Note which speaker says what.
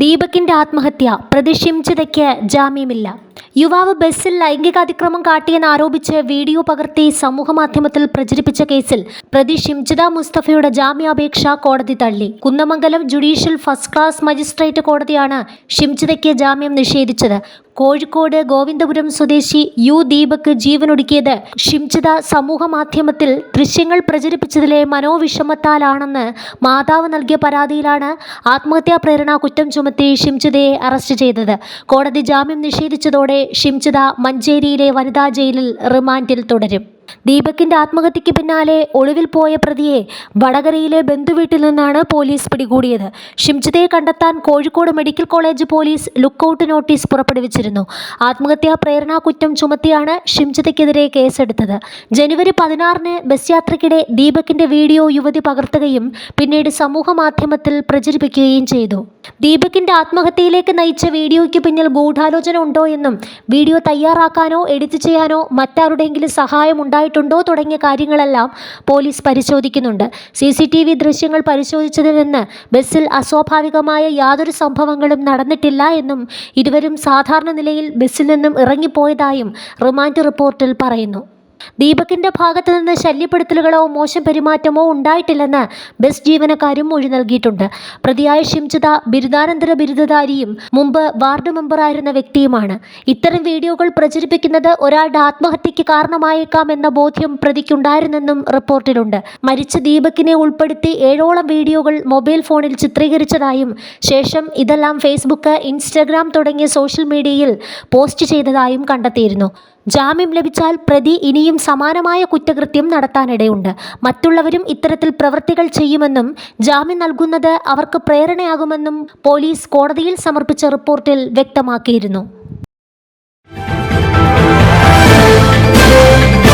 Speaker 1: ദീപകിന്റെ ആത്മഹത്യ പ്രതി ഷിംജിതയ്ക്ക് ജാമ്യമില്ല. യുവാവ് ബസ്സിൽ ലൈംഗികാതിക്രമം കാട്ടിയെന്ന് ആരോപിച്ച് വീഡിയോ പകർത്തി സമൂഹമാധ്യമത്തിൽ പ്രചരിപ്പിച്ച കേസിൽ പ്രതി ഷിംജിത മുസ്തഫയുടെ ജാമ്യാപേക്ഷ കോടതി തള്ളി. Kunnamangalam judicial first class magistrate കോടതിയാണ് ഷിംജിതയ്ക്ക് ജാമ്യം നിഷേധിച്ചത്. കോഴിക്കോട് ഗോവിന്ദപുരം സ്വദേശി യു ദീപക് ജീവനൊടുക്കിയത് ഷിംജിത സമൂഹമാധ്യമത്തിൽ ദൃശ്യങ്ങൾ പ്രചരിപ്പിച്ചതിലെ മനോവിഷമത്താലാണെന്ന് മാതാവ് നൽകിയ പരാതിയിലാണ് ആത്മഹത്യാ പ്രേരണ കുറ്റം ചുമത്തി ഷിംജിതയെ അറസ്റ്റ് ചെയ്തത്. കോടതി ജാമ്യം നിഷേധിച്ചതോടെ ഷിംജിത മഞ്ചേരിയിലെ വനിതാ ജയിലിൽ റിമാൻഡിൽ തുടരും. ദീപകിന്റെ ആത്മഹത്യയ്ക്ക് പിന്നാലെ ഒളിവിൽ പോയ പ്രതിയെ വടകരയിലെ ബന്ധുവീട്ടിൽ നിന്നാണ് പോലീസ് പിടികൂടിയത്. ഷിംജിതയെ കണ്ടെത്താൻ Kozhikode medical college police lookout notice പുറപ്പെടുവിച്ചിരുന്നു. ആത്മഹത്യാ പ്രേരണാ കുറ്റം ചുമത്തിയാണ് ഷിംജിതയ്ക്കെതിരെ കേസെടുത്തത്. ജനുവരി പതിനാറിന് ബസ് യാത്രയ്ക്കിടെ ദീപകിന്റെ വീഡിയോ യുവതി പകർത്തുകയും പിന്നീട് സമൂഹ മാധ്യമത്തിൽ പ്രചരിപ്പിക്കുകയും ചെയ്തു. ദീപകിന്റെ ആത്മഹത്യയിലേക്ക് നയിച്ച വീഡിയോയ്ക്ക് പിന്നിൽ ഗൂഢാലോചന ഉണ്ടോ എന്നും വീഡിയോ തയ്യാറാക്കാനോ എഡിറ്റ് ചെയ്യാനോ മറ്റാരുടെയെങ്കിലും സഹായം ഉണ്ടായിട്ടുണ്ടോ തുടങ്ങിയ കാര്യങ്ങളെല്ലാം പോലീസ് പരിശോധിക്കുന്നുണ്ട്. സി സി ടി വി ദൃശ്യങ്ങൾ പരിശോധിച്ചതിൽ നിന്ന് ബസ്സിൽ അസ്വാഭാവികമായ യാതൊരു സംഭവങ്ങളും നടന്നിട്ടില്ല എന്നും ഇരുവരും സാധാരണ നിലയിൽ ബസ്സിൽ നിന്നും ഇറങ്ങിപ്പോയതായും റിമാൻഡ് റിപ്പോർട്ടിൽ പറയുന്നു. ദീപകിന്റെ ഭാഗത്തു നിന്ന് ശല്യപ്പെടുത്തലുകളോ മോശം പെരുമാറ്റമോ ഉണ്ടായിട്ടില്ലെന്ന് ബസ് ജീവനക്കാരും മൊഴി നൽകിയിട്ടുണ്ട്. പ്രതിയായ ഷിംജിത ബിരുദാനന്തര ബിരുദധാരിയും മുമ്പ് വാർഡ് മെമ്പറായിരുന്ന വ്യക്തിയുമാണ്. ഇത്തരം വീഡിയോകൾ പ്രചരിപ്പിക്കുന്നത് ഒരാളുടെ ആത്മഹത്യയ്ക്ക് കാരണമായേക്കാം എന്ന ബോധ്യം പ്രതിക്കുണ്ടായിരുന്നെന്നും റിപ്പോർട്ടിലുണ്ട്. മരിച്ച ദീപകിനെ ഉൾപ്പെടുത്തി ഏഴോളം വീഡിയോകൾ മൊബൈൽ ഫോണിൽ ചിത്രീകരിച്ചതായും ശേഷം ഇതെല്ലാം ഫേസ്ബുക്ക് ഇൻസ്റ്റഗ്രാം തുടങ്ങിയ സോഷ്യൽ മീഡിയയിൽ പോസ്റ്റ് ചെയ്തതായും കണ്ടെത്തിയിരുന്നു. ജാമ്യം ലഭിച്ചാൽ പ്രതി ഇനിയും സമാനമായ കുറ്റകൃത്യം നടത്താനിടയുണ്ട്. മറ്റുള്ളവരും ഇത്തരത്തിൽ പ്രവൃത്തികൾ ചെയ്യുമെന്നും ജാമ്യം നൽകുന്നത് അവർക്ക് പ്രേരണയാകുമെന്നും പോലീസ് കോടതിയിൽ സമർപ്പിച്ച റിപ്പോർട്ടിൽ വ്യക്തമാക്കിയിരുന്നു.